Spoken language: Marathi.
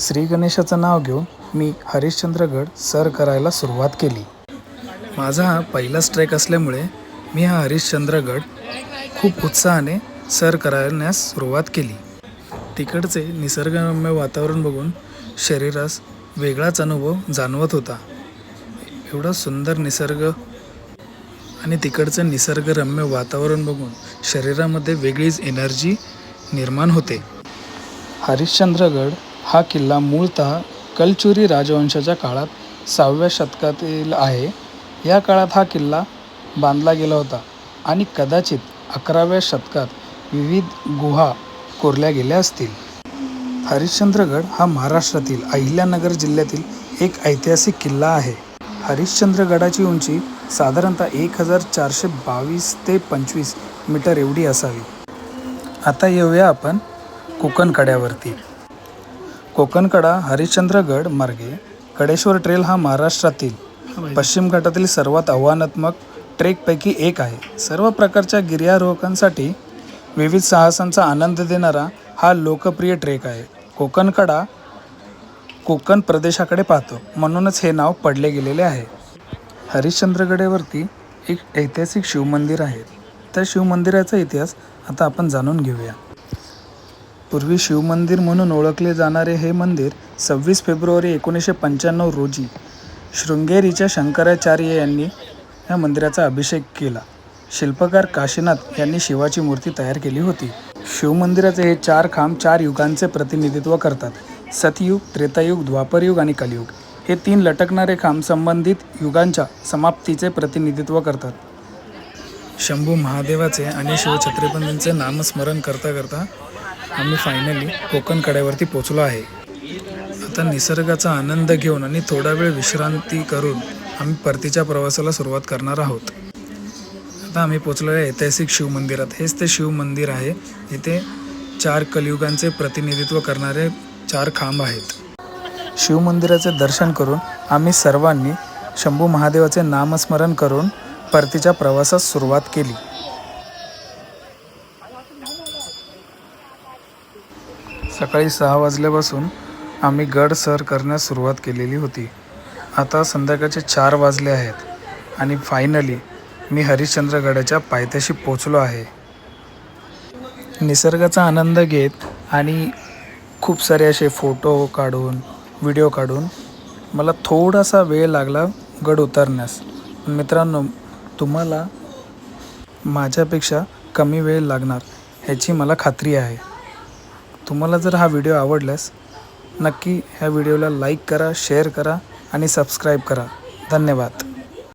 श्री गणेशाचं नाव घेऊन मी हरिश्चंद्रगड सर करायला सुरुवात केली. माझा हा पहिलाच ट्रेक असल्यामुळे मी हा हरिश्चंद्रगड खूप उत्साहाने सर करण्यास सुरुवात केली. तिकडचे निसर्गरम्य वातावरण बघून शरीरास वेगळाच अनुभव जाणवत होता. एवढा सुंदर निसर्ग आणि तिकडचं निसर्गरम्य वातावरण बघून शरीरामध्ये वेगळीच एनर्जी निर्माण होते. हरिश्चंद्रगड हा किल्ला मूळतः कलचुरी राजवंशाच्या काळात सहाव्या शतकातील आहे. या काळात हा किल्ला बांधला गेला होता आणि कदाचित अकराव्या शतकात विविध गुहा कोरल्या गेल्या असतील. हरिश्चंद्रगड हा महाराष्ट्रातील अहिल्यानगर जिल्ह्यातील एक ऐतिहासिक किल्ला आहे. हरिश्चंद्रगडाची उंची साधारणतः एक हजार चारशे बावीस ते पंचवीस मीटर एवढी असावी. आता येऊया आपण कोकण कड्यावरती कोकणकडा हरिश्चंद्रगड मार्गे कडेश्वर ट्रेल हा महाराष्ट्रातील पश्चिम घाटातील सर्वात आव्हानात्मक ट्रेकपैकी एक आहे. सर्व प्रकारच्या गिर्यारोहकांसाठी विविध साहसांचा आनंद देणारा हा लोकप्रिय ट्रेक आहे. कोकणकडा कोकण प्रदेशाकडे पाहतो. म्हणूनच हे नाव पडले गेलेले आहे. हरिश्चंद्रगडेवरती एक ऐतिहासिक शिवमंदिर आहे. त्या शिवमंदिराचा इतिहास आता आपण जाणून घेऊया. पूर्वी शिवमंदिर म्हणून ओळखले जाणारे हे मंदिर सव्वीस फेब्रुवारी एकोणीसशे पंच्याण्णव रोजी शृंगेरीच्या शंकराचार्य यांनी या मंदिराचा अभिषेक केला. शिल्पकार काशीनाथ यांनी शिवाची मूर्ती तयार केली होती. शिवमंदिराचे हे चार खांब चार युगांचे प्रतिनिधित्व करतात. सतयुग त्रेतायुग द्वापरयुग आणि कलियुग. हे तीन लटकणारे खांब संबंधित युगांच्या समाप्तीचे प्रतिनिधित्व करतात. शंभू महादेवाचे आणि शिवछत्रपतींचे नामस्मरण करता करता आम्ही फायनली कोकण कड्यावरती पोचलो आहे. आता निसर्गाचा आनंद घेऊन आणि थोडा वेळ विश्रांती करून आम्ही परतीच्या प्रवासाला सुरुवात करणार आहोत. आता आम्ही पोचलो आहे ऐतिहासिक शिवमंदिरात हेच ते शिवमंदिर आहे. इथे चार कलियुगांचे प्रतिनिधित्व करणारे चार खांब आहेत. शिव मंदिराचे दर्शन करून आम्ही सर्वांनी शंभू महादेवाचे नामस्मरण करून परतीच्या प्रवासास सुरुवात केली. सकाळी सहा वाजल्यापासून आम्ही गड सर करण्यास सुरुवात केलेली होती. आता संध्याकाळचे चार वाजले आहेत आणि फायनली मी हरिश्चंद्रगडाच्या पायथ्याशी पोचलो आहे. निसर्गाचा आनंद घेत आणि खूप सारे असे फोटो काढून व्हिडिओ काढून मला थोडासा वेळ लागला गड उतरण्यास. मित्रांनो तुम्हाला माझ्यापेक्षा कमी वेळ लागणार ह्याची मला खात्री आहे. तुम्हाला जर हा व्हिडिओ आवडल्यास नक्की ह्या व्हिडिओला लाईक करा शेअर करा आणि सबस्क्राईब करा. धन्यवाद.